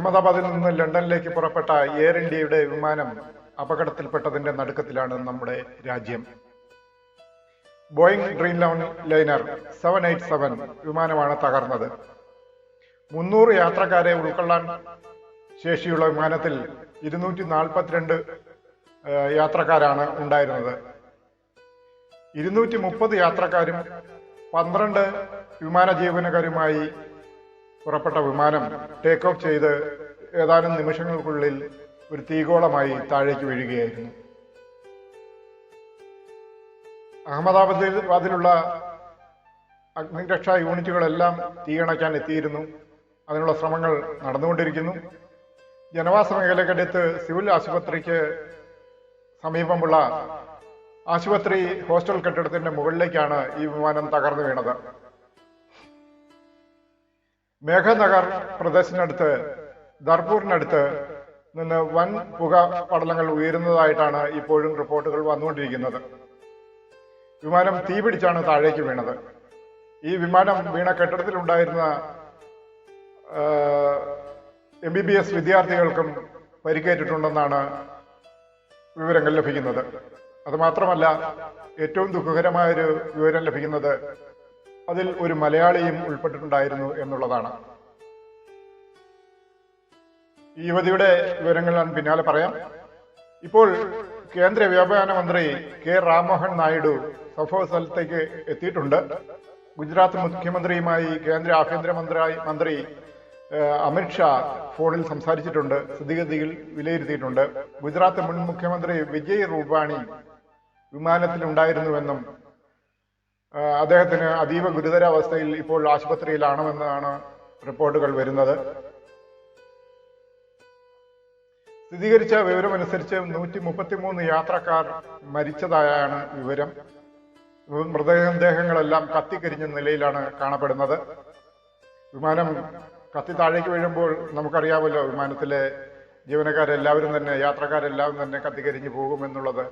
അഹമ്മദാബാദിൽ നിന്ന് ലണ്ടനിലേക്ക് പുറപ്പെട്ട എയർ ഇന്ത്യയുടെ വിമാനം അപകടത്തിൽപ്പെട്ടതിന്റെ നടുക്കത്തിലാണ് നമ്മുടെ രാജ്യം. Boeing Dreamliner seven eight seven വിമാനമാണ് തകർന്നത്. മുന്നൂറ് യാത്രക്കാരെ ഉൾക്കൊള്ളാൻ ശേഷിയുള്ള വിമാനത്തിൽ ഇരുന്നൂറ്റി നാൽപ്പത്തിരണ്ട് യാത്രക്കാരാണ് ഉണ്ടായിരുന്നത്. ഇരുന്നൂറ്റി മുപ്പത് യാത്രക്കാരും പന്ത്രണ്ട് വിമാന ജീവനക്കാരുമായി പുറപ്പെട്ട വിമാനം ടേക്ക് ഓഫ് ചെയ്ത് ഏതാനും നിമിഷങ്ങൾക്കുള്ളിൽ ഒരു തീഗോളമായി താഴേക്ക് വീഴുകയായിരുന്നു. അഹമ്മദാബാദിൽ അതിലുള്ള അഗ്നിരക്ഷാ യൂണിറ്റുകളെല്ലാം തീയണയ്ക്കാൻ എത്തിയിരുന്നു. അതിനുള്ള ശ്രമങ്ങൾ നടന്നുകൊണ്ടിരിക്കുന്നു. ജനവാസ മേഖലക്കടുത്ത് സിവിൽ ആശുപത്രിക്ക് സമീപമുള്ള ആശുപത്രി ഹോസ്റ്റൽ കെട്ടിടത്തിന്റെ മുകളിലേക്കാണ് ഈ വിമാനം തകർന്നു വീണത്. മേഘനഗർ പ്രദേശത്തിനടുത്ത് ദർപൂറിനടുത്ത് നിന്ന് വൻ പുക പടലങ്ങൾ ഉയരുന്നതായിട്ടാണ് ഇപ്പോഴും റിപ്പോർട്ടുകൾ വന്നുകൊണ്ടിരിക്കുന്നത്. വിമാനം തീപിടിച്ചാണ് താഴേക്ക് വീണത്. ഈ വിമാനം വീണ കെട്ടിടത്തിലുണ്ടായിരുന്ന എം ബി ബി എസ് വിദ്യാർത്ഥികൾക്കും പരിക്കേറ്റിട്ടുണ്ടെന്നാണ് വിവരങ്ങൾ ലഭിക്കുന്നത്. അതുമാത്രമല്ല ഏറ്റവും ദുഃഖകരമായൊരു വിവരം ലഭിക്കുന്നത് അതിൽ ഒരു മലയാളിയും ഉൾപ്പെട്ടിട്ടുണ്ടായിരുന്നു എന്നുള്ളതാണ്. ഈ യുവതിയുടെ വിവരങ്ങൾ ഞാൻ പിന്നാലെ പറയാം. ഇപ്പോൾ കേന്ദ്ര വ്യോമയാന മന്ത്രി കെ രാംമോഹൻ നായിഡു സംഭവ സ്ഥലത്തേക്ക് എത്തിയിട്ടുണ്ട്. ഗുജറാത്ത് മുഖ്യമന്ത്രിയുമായി കേന്ദ്ര ആഭ്യന്തരമന്ത്രി മന്ത്രി അമിത്ഷാ ഫോണിൽ സംസാരിച്ചിട്ടുണ്ട് സ്ഥിതിഗതികൾ വിലയിരുത്തിയിട്ടുണ്ട്. ഗുജറാത്ത് മുൻ മുഖ്യമന്ത്രി വിജയ് റൂപാണി വിമാനത്തിലുണ്ടായിരുന്നുവെന്നും അദ്ദേഹത്തിന് അതീവ ഗുരുതരാവസ്ഥയിൽ ഇപ്പോൾ ആശുപത്രിയിലാണെന്നാണ് റിപ്പോർട്ടുകൾ വരുന്നത്. സ്ഥിരീകരിച്ച വിവരമനുസരിച്ച് നൂറ്റി മുപ്പത്തിമൂന്ന് യാത്രക്കാർ മരിച്ചതായാണ് വിവരം. മൃതദേഹങ്ങളെല്ലാം കത്തിക്കരിഞ്ഞ നിലയിലാണ് കാണപ്പെടുന്നത്. വിമാനം കത്തി താഴേക്ക് വീഴുമ്പോൾ നമുക്കറിയാമല്ലോ വിമാനത്തിലെ ജീവനക്കാരെല്ലാവരും തന്നെ യാത്രക്കാരെല്ലാവരും തന്നെ കത്തിക്കരിഞ്ഞു പോകുമെന്നുള്ളത്.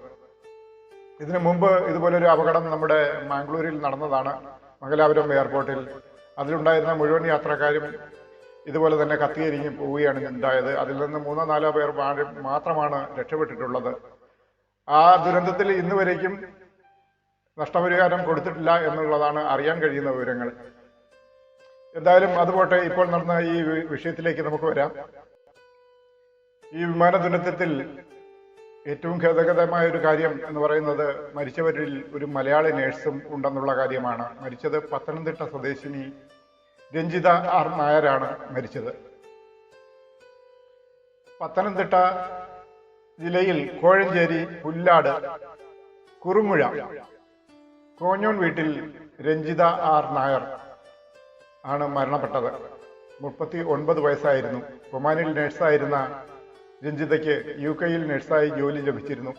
ഇതിനു മുമ്പ് ഇതുപോലൊരു അപകടം നമ്മുടെ മാംഗ്ലൂരിൽ നടന്നതാണ്. മംഗലാപുരം എയർപോർട്ടിൽ. അതിലുണ്ടായിരുന്ന മുഴുവൻ യാത്രക്കാരും ഇതുപോലെ തന്നെ കത്തിയെരിഞ്ഞ് പോവുകയാണ് ഉണ്ടായത്. അതിൽ നിന്ന് മൂന്നോ നാലോ പേർ മാത്രമാണ് രക്ഷപ്പെട്ടിട്ടുള്ളത്. ആ ദുരന്തത്തിൽ ഇന്ന് വരേക്കും നഷ്ടപരിഹാരം കൊടുത്തിട്ടില്ല എന്നുള്ളതാണ് അറിയാൻ കഴിയുന്ന വിവരങ്ങൾ. എന്തായാലും അതുപോട്ടെ ഇപ്പോൾ നടന്ന ഈ വിഷയത്തിലേക്ക് നമുക്ക് വരാം. ഈ വിമാന ദുരന്തത്തിൽ ഏറ്റവും ഖേദകരമായ ഒരു കാര്യം എന്ന് പറയുന്നത് മരിച്ചവരിൽ ഒരു മലയാളി നേഴ്സും ഉണ്ടെന്നുള്ള കാര്യമാണ്. മരിച്ചത് പത്തനംതിട്ട സ്വദേശിനി രഞ്ജിത ആർ നായരാണ് മരിച്ചത്. പത്തനംതിട്ട ജില്ലയിൽ കോഴഞ്ചേരി പുല്ലാട് കുറുമുഴ കോഞ്ഞോൺ വീട്ടിൽ രഞ്ജിത ആർ നായർ ആണ് മരണപ്പെട്ടത്. മുപ്പത്തി ഒൻപത് വയസ്സായിരുന്നു. ഒമാനിൽ നഴ്സായിരുന്ന രഞ്ജിതയ്ക്ക് യു കെയിൽ നഴ്സായി ജോലി ലഭിച്ചിരുന്നു.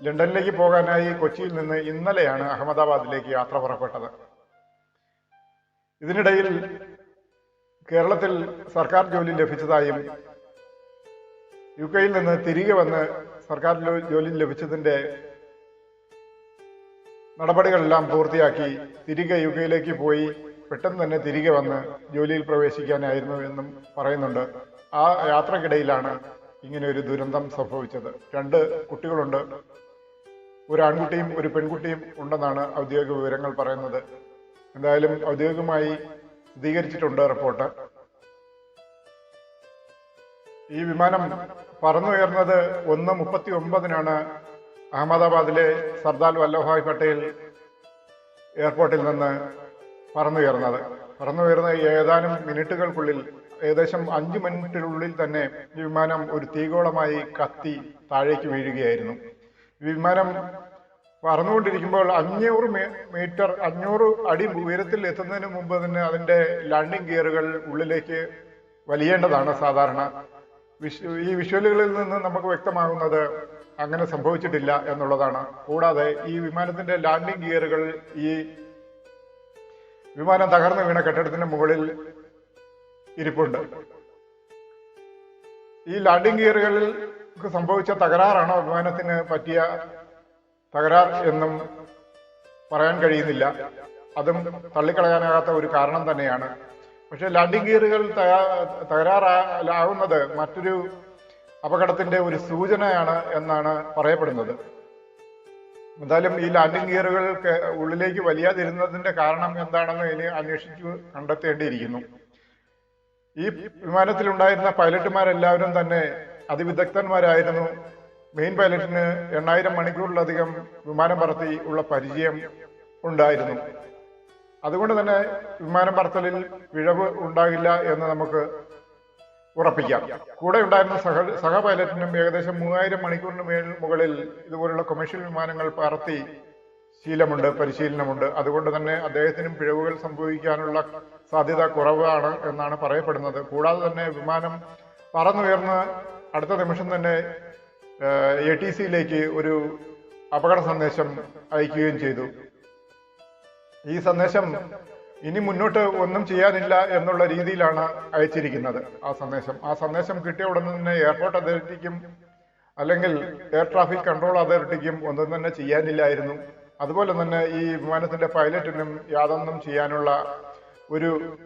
ലണ്ടനിലേക്ക് പോകാനായി കൊച്ചിയിൽ നിന്ന് ഇന്നലെയാണ് അഹമ്മദാബാദിലേക്ക് യാത്ര പുറപ്പെട്ടത്. ഇതിനിടയിൽ കേരളത്തിൽ സർക്കാർ ജോലി ലഭിച്ചതായും യു കെയിൽ നിന്ന് തിരികെ വന്ന് സർക്കാർ ജോലി ലഭിച്ചതിന്റെ നടപടികളെല്ലാം പൂർത്തിയാക്കി തിരികെ യു കെയിലേക്ക് പോയി പെട്ടെന്ന് തന്നെ തിരികെ വന്ന് ജോലിയിൽ പ്രവേശിക്കാനായിരുന്നു എന്നും പറയുന്നുണ്ട്. ആ യാത്രക്കിടയിലാണ് ഇങ്ങനെ ഒരു ദുരന്തം സംഭവിച്ചത്. രണ്ട് കുട്ടികളുണ്ട്. ഒരു ആൺകുട്ടിയും ഒരു പെൺകുട്ടിയും ഉണ്ടെന്നാണ് ഔദ്യോഗിക വിവരങ്ങൾ പറയുന്നത്. എന്തായാലും ഔദ്യോഗികമായി സ്ഥിരീകരിച്ചിട്ടുണ്ട് റിപ്പോർട്ട്. ഈ വിമാനം പറന്നുയർന്നത് ഒന്ന് മുപ്പത്തി ഒമ്പതിനാണ് അഹമ്മദാബാദിലെ സർദാർ വല്ലഭായ് പട്ടേൽ എയർപോർട്ടിൽ നിന്ന് പറന്നുയർന്നത്. പറന്നുയർന്ന ഏതാനും മിനിറ്റുകൾക്കുള്ളിൽ ഏകദേശം അഞ്ചു മിനിറ്റിനുള്ളിൽ തന്നെ വിമാനം ഒരു തീഗോളമായി കത്തി താഴേക്ക് വീഴുകയായിരുന്നു. വിമാനം പറന്നുകൊണ്ടിരിക്കുമ്പോൾ അഞ്ഞൂറ് മീറ്റർ അഞ്ഞൂറ് അടി ഉയരത്തിൽ എത്തുന്നതിന് മുമ്പ് തന്നെ അതിന്റെ ലാൻഡിംഗ് ഗിയറുകൾ ഉള്ളിലേക്ക് വലിയേണ്ടതാണ് സാധാരണ. ഈ വിഷ്വലുകളിൽ നിന്ന് നമുക്ക് വ്യക്തമാകുന്നത് അങ്ങനെ സംഭവിച്ചിട്ടില്ല എന്നുള്ളതാണ്. കൂടാതെ ഈ വിമാനത്തിന്റെ ലാൻഡിംഗ് ഗിയറുകൾ ഈ വിമാനം തകർന്നു വീണ കെട്ടിടത്തിന് മുകളിൽ ഇരിപ്പുണ്ട്. ഈ ലാൻഡിംഗ് ഗിയറുകളിൽ സംഭവിച്ച തകരാറാണോ വിമാനത്തിന് പറ്റിയ തകരാർ എന്നും പറയാൻ കഴിയുന്നില്ല. അതും തള്ളിക്കളയാനാകാത്ത ഒരു കാരണം തന്നെയാണ്. പക്ഷെ ലാൻഡിംഗ് ഗിയറുകൾ തകരാറാകുന്നത് മറ്റൊരു അപകടത്തിന്റെ ഒരു സൂചനയാണ് എന്നാണ് പറയപ്പെടുന്നത്. എന്തായാലും ഈ ലാൻഡിംഗ് ഗിയറുകൾക്ക് ഉള്ളിലേക്ക് വലിയാതിരുന്നതിന്റെ കാരണം എന്താണെന്ന് ഇനി അന്വേഷിച്ചു കണ്ടെത്തേണ്ടിയിരിക്കുന്നു. ഈ വിമാനത്തിലുണ്ടായിരുന്ന പൈലറ്റുമാരെല്ലാവരും തന്നെ അതിവിദഗ്ധന്മാരായിരുന്നു. മെയിൻ പൈലറ്റിന് എണ്ണായിരം മണിക്കൂറിലധികം വിമാനം പറത്തി ഉള്ള പരിചയം ഉണ്ടായിരുന്നു. അതുകൊണ്ട് തന്നെ വിമാനം പറത്തലിൽ പിഴവ് ഉണ്ടാകില്ല എന്ന് നമുക്ക് ഉറപ്പിക്കാം. കൂടെ ഉണ്ടായിരുന്ന സഹ സഹ പൈലറ്റിനും ഏകദേശം മൂവായിരം മണിക്കൂറിന് മേൽ മുകളിൽ ഇതുപോലുള്ള കൊമേഴ്ഷ്യൽ വിമാനങ്ങൾ പറത്തി ശീലമുണ്ട് പരിശീലനമുണ്ട്. അതുകൊണ്ട് തന്നെ അദ്ദേഹത്തിനും പിഴവുകൾ സംഭവിക്കാനുള്ള സാധ്യത കുറവാണ് എന്നാണ് പറയപ്പെടുന്നത്. കൂടാതെ തന്നെ വിമാനം പറന്നുയർന്ന് അടുത്ത നിമിഷം തന്നെ എ ടി സിയിലേക്ക് ഒരു അപകട സന്ദേശം അയക്കുകയും ചെയ്തു. ഈ സന്ദേശം ഇനി മുന്നോട്ട് ഒന്നും ചെയ്യാനില്ല എന്നുള്ള രീതിയിലാണ് അയച്ചിരിക്കുന്നത് ആ സന്ദേശം. ആ സന്ദേശം കിട്ടിയ ഉടനെ തന്നെ എയർപോർട്ട് അതോറിറ്റിക്കും അല്ലെങ്കിൽ എയർ ട്രാഫിക് കൺട്രോൾ അതോറിറ്റിക്കും ഒന്നും തന്നെ ചെയ്യാനില്ലായിരുന്നു. അതുപോലെ തന്നെ ഈ വിമാനത്തിന്റെ പൈലറ്റിനും യാതൊന്നും ചെയ്യാനുള്ള ഒരു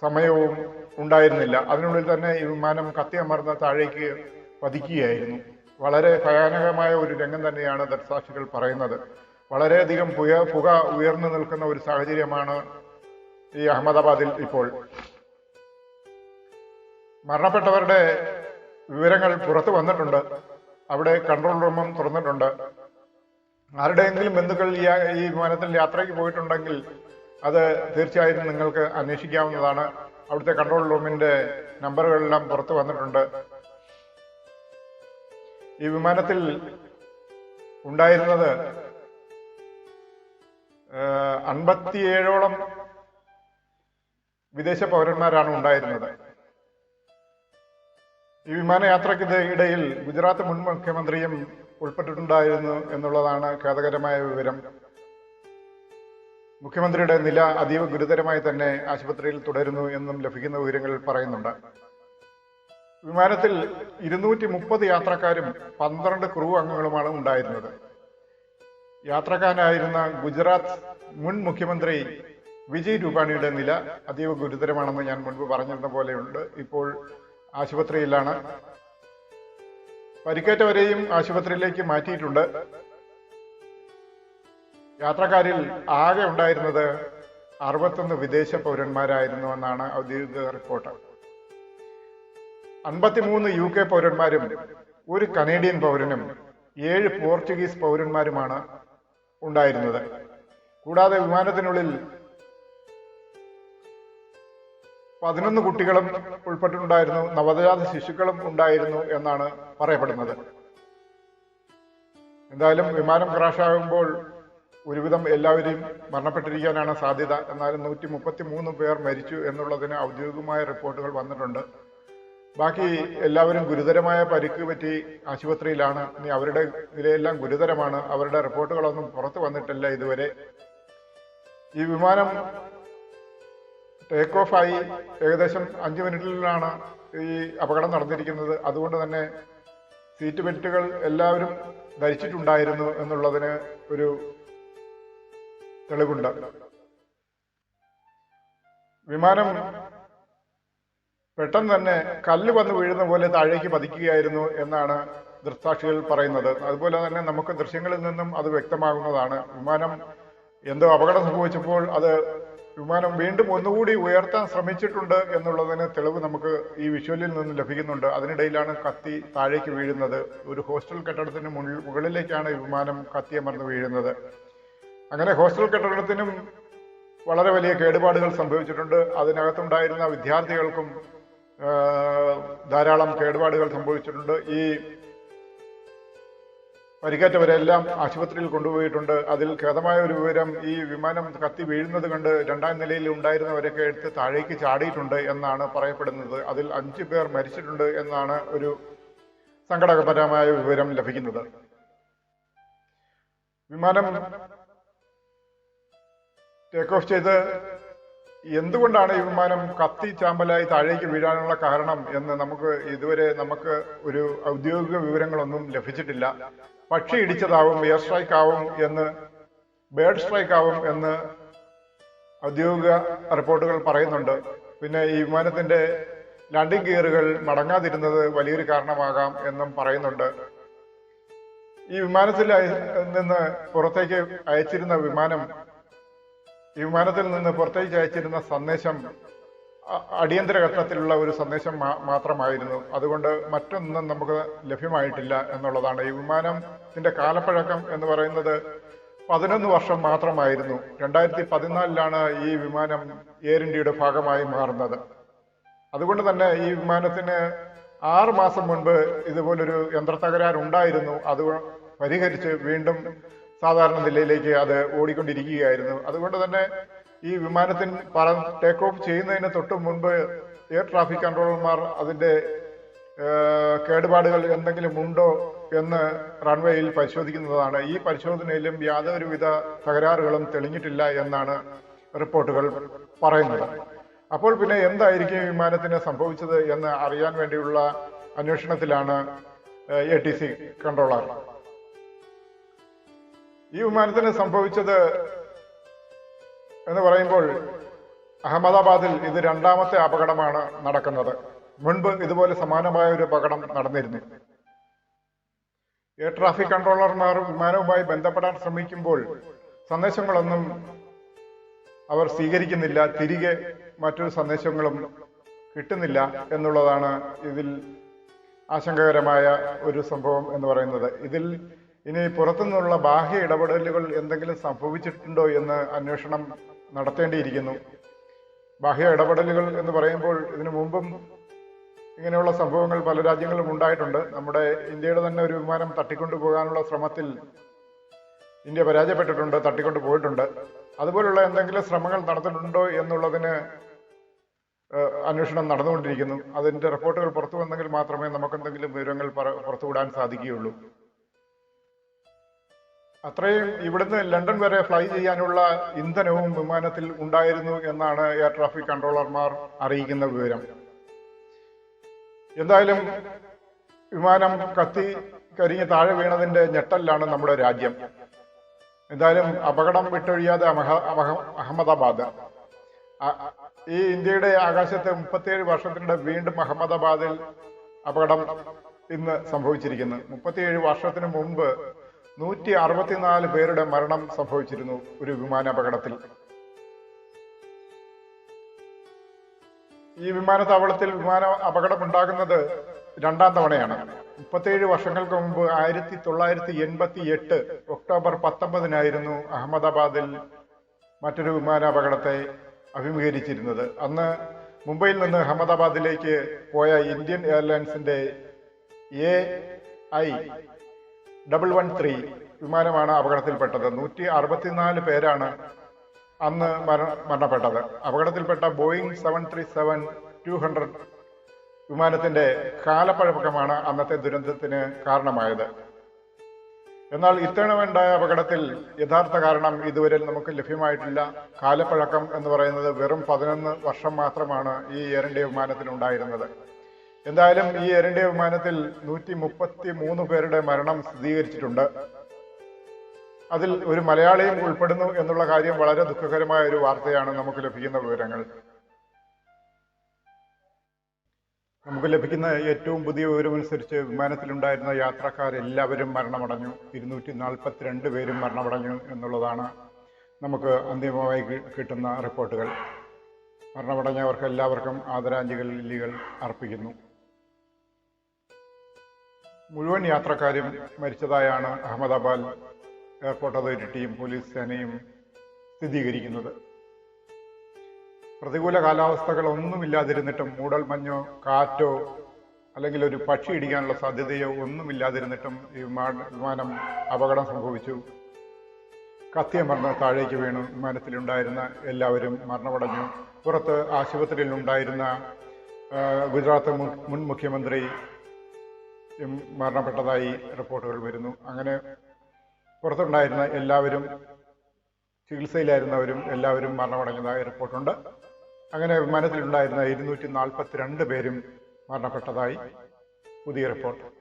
സമയവും ഉണ്ടായിരുന്നില്ല. അതിനുള്ളിൽ തന്നെ ഈ വിമാനം കത്തിയമർന്ന താഴേക്ക് പതിക്കുകയായിരുന്നു. വളരെ ഭയാനകമായ ഒരു രംഗം തന്നെയാണ് ദർശാക്ഷികൾ പറയുന്നത്. വളരെയധികം പുക പുക ഉയർന്നു നിൽക്കുന്ന ഒരു സാഹചര്യമാണ് ഈ അഹമ്മദാബാദിൽ ഇപ്പോൾ. മരണപ്പെട്ടവരുടെ വിവരങ്ങൾ പുറത്തു വന്നിട്ടുണ്ട്. അവിടെ കൺട്രോൾ റൂമും തുറന്നിട്ടുണ്ട്. ആരുടെയെങ്കിലും ബന്ധുക്കൾ ഈ വിമാനത്തിൽ യാത്രയ്ക്ക് പോയിട്ടുണ്ടെങ്കിൽ അത് തീർച്ചയായും നിങ്ങൾക്ക് അന്വേഷിക്കാവുന്നതാണ്. അവിടുത്തെ കൺട്രോൾ റൂമിന്റെ നമ്പറുകളെല്ലാം പുറത്തു വന്നിട്ടുണ്ട്. ഈ വിമാനത്തിൽ ഉണ്ടായിരുന്നത് അൻപത്തിയേഴോളം വിദേശ പൗരന്മാരാണ് ഉണ്ടായിരുന്നത്. ഈ വിമാനയാത്രയ്ക്ക് ഇടയിൽ ഗുജറാത്ത് മുൻ മുഖ്യമന്ത്രിയും ഉൾപ്പെട്ടിട്ടുണ്ടായിരുന്നു എന്നുള്ളതാണ് ഖേദകരമായ വിവരം. മുഖ്യമന്ത്രിയുടെ നില അതീവ ഗുരുതരമായി തന്നെ ആശുപത്രിയിൽ തുടരുന്നു എന്നും ലഭിക്കുന്ന വിവരങ്ങൾ പറയുന്നുണ്ട്. വിമാനത്തിൽ ഇരുന്നൂറ്റി മുപ്പത് യാത്രക്കാരും പന്ത്രണ്ട് ക്രൂ അംഗങ്ങളുമാണ് ഉണ്ടായിരുന്നത്. യാത്രക്കാരനായിരുന്ന ഗുജറാത്ത് മുൻ മുഖ്യമന്ത്രി വിജയ് രൂപാണിയുടെ നില അതീവ ഗുരുതരമാണെന്ന് ഞാൻ മുൻപ് പറഞ്ഞിരുന്ന പോലെയുണ്ട്. ഇപ്പോൾ ആശുപത്രിയിലാണ്. പരിക്കേറ്റവരെയും ആശുപത്രിയിലേക്ക് മാറ്റിയിട്ടുണ്ട്. യാത്രക്കാരിൽ ആകെ ഉണ്ടായിരുന്നത് അറുപത്തൊന്ന് വിദേശ പൗരന്മാരായിരുന്നു എന്നാണ് ഔദ്യോഗിക റിപ്പോർട്ട്. അൻപത്തിമൂന്ന് യു കെ പൗരന്മാരും ഒരു കനേഡിയൻ പൗരനും ഏഴ് പോർച്ചുഗീസ് പൗരന്മാരുമാണ് ഉണ്ടായിരുന്നത്. കൂടാതെ വിമാനത്തിനുള്ളിൽ പതിനൊന്ന് കുട്ടികളും ഉൾപ്പെട്ടിട്ടുണ്ടായിരുന്നു നവജാത ശിശുക്കളും ഉണ്ടായിരുന്നു എന്നാണ് പറയപ്പെടുന്നത്. എന്തായാലും വിമാനം ക്രാഷാകുമ്പോൾ ഒരുവിധം എല്ലാവരെയും മരണപ്പെട്ടിരിക്കാനാണ് സാധ്യത. എന്നാലും നൂറ്റി മുപ്പത്തി മൂന്ന് പേർ മരിച്ചു എന്നുള്ളതിന് ഔദ്യോഗികമായ റിപ്പോർട്ടുകൾ വന്നിട്ടുണ്ട്. ബാക്കി എല്ലാവരും ഗുരുതരമായ പരിക്ക് പറ്റി ആശുപത്രിയിലാണ്. ഇനി അവരുടെ നിലയെല്ലാം ഗുരുതരമാണ്. അവരുടെ റിപ്പോർട്ടുകളൊന്നും പുറത്തു വന്നിട്ടില്ല ഇതുവരെ. ഈ വിമാനം ടേക്ക് ഓഫ് ആയി ഏകദേശം അഞ്ച് മിനിറ്റിലാണ് ഈ അപകടം നടന്നിരിക്കുന്നത്. അതുകൊണ്ട് തന്നെ സീറ്റ് ബെൽറ്റുകൾ എല്ലാവരും ധരിച്ചിട്ടുണ്ടായിരുന്നു എന്നുള്ളതിന് ഒരു തെളിവുണ്ട്. വിമാനം പെട്ടെന്ന് തന്നെ കല്ല് വന്ന് വീഴുന്ന പോലെ താഴേക്ക് പതിക്കുകയായിരുന്നു എന്നാണ് ദൃക്സാക്ഷികൾ പറയുന്നത്. അതുപോലെ തന്നെ നമുക്ക് ദൃശ്യങ്ങളിൽ നിന്നും അത് വ്യക്തമാകുന്നതാണ്. വിമാനം എന്തോ അപകടം സംഭവിച്ചപ്പോൾ അത് വിമാനം വീണ്ടും ഒന്നുകൂടി ഉയർത്താൻ ശ്രമിച്ചിട്ടുണ്ട് എന്നുള്ളതിന് തെളിവ് നമുക്ക് ഈ വിഷ്വലിൽ നിന്ന് ലഭിക്കുന്നുണ്ട്. അതിനിടയിലാണ് കത്തി താഴേക്ക് വീഴുന്നത്. ഒരു ഹോസ്റ്റൽ കെട്ടിടത്തിന് മുന്നിൽ മുകളിലേക്കാണ് വിമാനം കത്തിയമർന്ന് വീഴുന്നത്. അങ്ങനെ ഹോസ്റ്റൽ കെട്ടിടത്തിനും വളരെ വലിയ കേടുപാടുകൾ സംഭവിച്ചിട്ടുണ്ട്. അതിനകത്തുണ്ടായിരുന്ന വിദ്യാർത്ഥികൾക്കും ധാരാളം കേടുപാടുകൾ സംഭവിച്ചിട്ടുണ്ട്. ഈ പരിക്കേറ്റവരെല്ലാം ആശുപത്രിയിൽ കൊണ്ടുപോയിട്ടുണ്ട്. അതിൽ ഖേദമായ ഒരു വിവരം ഈ വിമാനം കത്തി വീഴുന്നത് കണ്ട് രണ്ടാം നിലയിൽ ഉണ്ടായിരുന്നവരൊക്കെ എടുത്ത് താഴേക്ക് ചാടിയിട്ടുണ്ട് എന്നാണ് പറയപ്പെടുന്നത്. അതിൽ അഞ്ചു പേർ മരിച്ചിട്ടുണ്ട് എന്നാണ് ഒരു സങ്കടകരമായ വിവരം ലഭിക്കുന്നത്. വിമാനം ടേക്ക് ഓഫ് ചെയ്ത് എന്തുകൊണ്ടാണ് ഈ വിമാനം കത്തി ചാമ്പലായി താഴേക്ക് വീഴാനുള്ള കാരണം എന്ന് നമുക്ക് ഇതുവരെ നമുക്ക് ഒരു ഔദ്യോഗിക വിവരങ്ങളൊന്നും ലഭിച്ചിട്ടില്ല. പക്ഷി ഇടിച്ചതാവും എയർ സ്ട്രൈക്ക് ആവും എന്ന് ബേർഡ് സ്ട്രൈക്ക് ആവും എന്ന് ഔദ്യോഗിക റിപ്പോർട്ടുകൾ പറയുന്നുണ്ട്. പിന്നെ ഈ വിമാനത്തിന്റെ ലാൻഡിംഗ് ഗിയറുകൾ മടങ്ങാതിരുന്നത് വലിയൊരു കാരണമാകാം എന്നും പറയുന്നുണ്ട്. ഈ വിമാനത്തിൽ നിന്ന് പുറത്തേക്ക് അയച്ചിരുന്ന വിമാനം ഈ വിമാനത്തിൽ നിന്ന് പുറത്തേക്ക് അയച്ചിരുന്ന സന്ദേശം അടിയന്തര ഘട്ടത്തിലുള്ള ഒരു സന്ദേശം മാത്രമായിരുന്നു. അതുകൊണ്ട് മറ്റൊന്നും നമുക്ക് ലഭ്യമായിട്ടില്ല എന്നുള്ളതാണ്. ഈ വിമാനത്തിന്റെ കാലപ്പഴക്കം എന്ന് പറയുന്നത് പതിനൊന്ന് വർഷം മാത്രമായിരുന്നു. രണ്ടായിരത്തി പതിനാലിലാണ് ഈ വിമാനം എയർ ഇന്ത്യയുടെ ഭാഗമായി മാറുന്നത്. അതുകൊണ്ട് തന്നെ ഈ വിമാനത്തിന് ആറ് മാസം മുൻപ് ഇതുപോലൊരു യന്ത്രത്തകരാറുണ്ടായിരുന്നു. അത് പരിഹരിച്ച് വീണ്ടും സാധാരണ നിലയിലേക്ക് അത് ഓടിക്കൊണ്ടിരിക്കുകയായിരുന്നു. അതുകൊണ്ട് തന്നെ ഈ വിമാനത്തിന് പറ ടേക്ക് ഓഫ് ചെയ്യുന്നതിന് തൊട്ട് മുൻപ് എയർ ട്രാഫിക് കൺട്രോളർമാർ അതിന്റെ കേടുപാടുകൾ എന്തെങ്കിലും ഉണ്ടോ എന്ന് റൺവേയിൽ പരിശോധിക്കുന്നതാണ്. ഈ പരിശോധനയിലും യാതൊരുവിധ തകരാറുകളും തെളിഞ്ഞിട്ടില്ല എന്നാണ് റിപ്പോർട്ടുകൾ പറയുന്നത്. അപ്പോൾ പിന്നെ എന്തായിരിക്കും വിമാനത്തിന് സംഭവിച്ചത് എന്ന് അറിയാൻ വേണ്ടിയുള്ള അന്വേഷണത്തിലാണ് എ ടി സി കൺട്രോളർ ഈ വിമാനത്തിന് സംഭവിച്ചത് എന്ന് പറയുമ്പോൾ അഹമ്മദാബാദിൽ ഇത് രണ്ടാമത്തെ അപകടമാണ് നടക്കുന്നത്. മുൻപ് ഇതുപോലെ സമാനമായ ഒരു അപകടം നടന്നിരുന്നു. എയർ ട്രാഫിക് കൺട്രോളർമാർ വിമാനവുമായി ബന്ധപ്പെടാൻ ശ്രമിക്കുമ്പോൾ സന്ദേശങ്ങളൊന്നും അവർ സ്വീകരിക്കുന്നില്ല. തിരികെ മറ്റൊരു സന്ദേശങ്ങളും കിട്ടുന്നില്ല എന്നുള്ളതാണ് ഇതിൽ ആശങ്കകരമായ ഒരു സംഭവം എന്ന് പറയുന്നത്. ഇതിൽ ഇനി പുറത്തുനിന്നുള്ള ബാഹ്യ ഇടപെടലുകൾ എന്തെങ്കിലും സംഭവിച്ചിട്ടുണ്ടോ എന്ന് അന്വേഷണം നടത്തേണ്ടിയിരിക്കുന്നു. ബാഹ്യ ഇടപെടലുകൾ എന്ന് പറയുമ്പോൾ ഇതിനു മുമ്പും ഇങ്ങനെയുള്ള സംഭവങ്ങൾ പല രാജ്യങ്ങളിലും ഉണ്ടായിട്ടുണ്ട്. നമ്മുടെ ഇന്ത്യയുടെ തന്നെ ഒരു വിമാനം തട്ടിക്കൊണ്ടു പോകാനുള്ള ശ്രമത്തിൽ ഇന്ത്യ പരാജയപ്പെട്ടിട്ടുണ്ട് തട്ടിക്കൊണ്ട് പോയിട്ടുണ്ട്. അതുപോലുള്ള എന്തെങ്കിലും ശ്രമങ്ങൾ നടന്നിട്ടുണ്ടോ എന്നുള്ളതിന് അന്വേഷണം നടന്നുകൊണ്ടിരിക്കുന്നു. അതിന്റെ റിപ്പോർട്ടുകൾ പുറത്തു വന്നെങ്കിൽ മാത്രമേ നമുക്കെന്തെങ്കിലും വിവരങ്ങൾ പറ- പുറത്തുവിടാൻ സാധിക്കുകയുള്ളൂ. അത്രയും ഇവിടുന്ന് ലണ്ടൻ വരെ ഫ്ലൈ ചെയ്യാനുള്ള ഇന്ധനവും വിമാനത്തിൽ ഉണ്ടായിരുന്നു എന്നാണ് എയർ ട്രാഫിക് കൺട്രോളർമാർ അറിയിക്കുന്ന വിവരം. എന്തായാലും വിമാനം കത്തി കരിഞ്ഞ് താഴെ വീണതിന്റെ ഞെട്ടലിലാണ് നമ്മുടെ രാജ്യം. എന്തായാലും അപകടം വിട്ടൊഴിയാതെ അഹമ്മദാബാദ്. ഈ ഇന്ത്യയുടെ ആകാശത്തെ മുപ്പത്തിയേഴ് വർഷത്തിനിടെ വീണ്ടും അഹമ്മദാബാദിൽ അപകടം ഇന്ന് സംഭവിച്ചിരിക്കുന്നു. മുപ്പത്തിയേഴ് വർഷത്തിന് മുമ്പ് നൂറ്റി അറുപത്തിനാല് പേരുടെ മരണം സംഭവിച്ചിരുന്നു ഒരു വിമാനാപകടത്തിൽ. ഈ വിമാനത്താവളത്തിൽ വിമാന അപകടം ഉണ്ടാകുന്നത് രണ്ടാം തവണയാണ്. മുപ്പത്തേഴ് വർഷങ്ങൾക്ക് മുമ്പ് ആയിരത്തി തൊള്ളായിരത്തി എൺപത്തി എട്ട് ഒക്ടോബർ പത്തൊമ്പതിനായിരുന്നു അഹമ്മദാബാദിൽ മറ്റൊരു വിമാനാപകടത്തെ അഭിമുഖീകരിച്ചിരുന്നത്. അന്ന് മുംബൈയിൽ നിന്ന് അഹമ്മദാബാദിലേക്ക് പോയ Indian എയർലൈൻസിന്റെ A I double one three വിമാനമാണ് അപകടത്തിൽപ്പെട്ടത്. നൂറ്റി അറുപത്തിനാല് പേരാണ് അന്ന് മര- മരണപ്പെട്ടത്. അപകടത്തിൽപ്പെട്ട Boeing seven three seven two hundred വിമാനത്തിന്റെ കാലപ്പഴക്കമാണ് അന്നത്തെ ദുരന്തത്തിന് കാരണമായത്. എന്നാൽ ഇത്തവണമുണ്ടായ അപകടത്തിൽ യഥാർത്ഥ കാരണം ഇതുവരെ നമുക്ക് ലഭ്യമായിട്ടില്ല. കാലപ്പഴക്കം എന്ന് പറയുന്നത് വെറും പതിനൊന്ന് വർഷം മാത്രമാണ് ഈ എയർ ഇന്ത്യ വിമാനത്തിൽ ഉണ്ടായിരുന്നത് എന്തായാലും ഈ എയർ ഇന്ത്യ വിമാനത്തിൽ നൂറ്റി മുപ്പത്തി മൂന്ന് പേരുടെ മരണം സ്ഥിരീകരിച്ചിട്ടുണ്ട്. അതിൽ ഒരു മലയാളിയും ഉൾപ്പെടുന്നു എന്നുള്ള കാര്യം വളരെ ദുഃഖകരമായ ഒരു വാർത്തയാണ് നമുക്ക് ലഭിക്കുന്ന വിവരങ്ങൾ. നമുക്ക് ലഭിക്കുന്ന ഏറ്റവും പുതിയ വിവരമനുസരിച്ച് വിമാനത്തിലുണ്ടായിരുന്ന യാത്രക്കാരെല്ലാവരും മരണമടഞ്ഞു. ഇരുന്നൂറ്റി നാൽപ്പത്തിരണ്ട് പേരും മരണമടഞ്ഞു എന്നുള്ളതാണ് നമുക്ക് അന്തിമമായി കിട്ടുന്ന റിപ്പോർട്ടുകൾ. മരണമടഞ്ഞവർക്ക് എല്ലാവർക്കും ആദരാഞ്ജലികൾ അർപ്പിക്കുന്നു. മുഴുവൻ യാത്രക്കാരും മരിച്ചതായാണ് അഹമ്മദാബാദ് എയർപോർട്ട് അതോറിറ്റിയും പോലീസ് സേനയും സ്ഥിരീകരിക്കുന്നത്. പ്രതികൂല കാലാവസ്ഥകൾ ഒന്നുമില്ലാതിരുന്നിട്ടും മൂടൽമഞ്ഞോ കാറ്റോ അല്ലെങ്കിൽ ഒരു പക്ഷി ഇടിക്കാനുള്ള സാധ്യതയോ ഒന്നുമില്ലാതിരുന്നിട്ടും ഈ വിമാന അപകടം സംഭവിച്ചു. കത്തിയമർന്ന് താഴേക്ക് വീണു. വിമാനത്തിലുണ്ടായിരുന്ന എല്ലാവരും മരണമടഞ്ഞു. പുറത്ത് ആശുപത്രിയിൽ ഉണ്ടായിരുന്ന ഗുജറാത്ത് മുൻ- മുഖ്യമന്ത്രി മരണപ്പെട്ടതായി റിപ്പോർട്ടുകൾ വരുന്നു. അങ്ങനെ പുറത്തുണ്ടായിരുന്ന എല്ലാവരും ചികിത്സയിലായിരുന്നവരും എല്ലാവരും മരണമടഞ്ഞതായി റിപ്പോർട്ടുണ്ട്. അങ്ങനെ വിമാനത്തിലുണ്ടായിരുന്ന ഇരുന്നൂറ്റി നാൽപ്പത്തിരണ്ട് പേരും മരണപ്പെട്ടതായി പുതിയ റിപ്പോർട്ട്.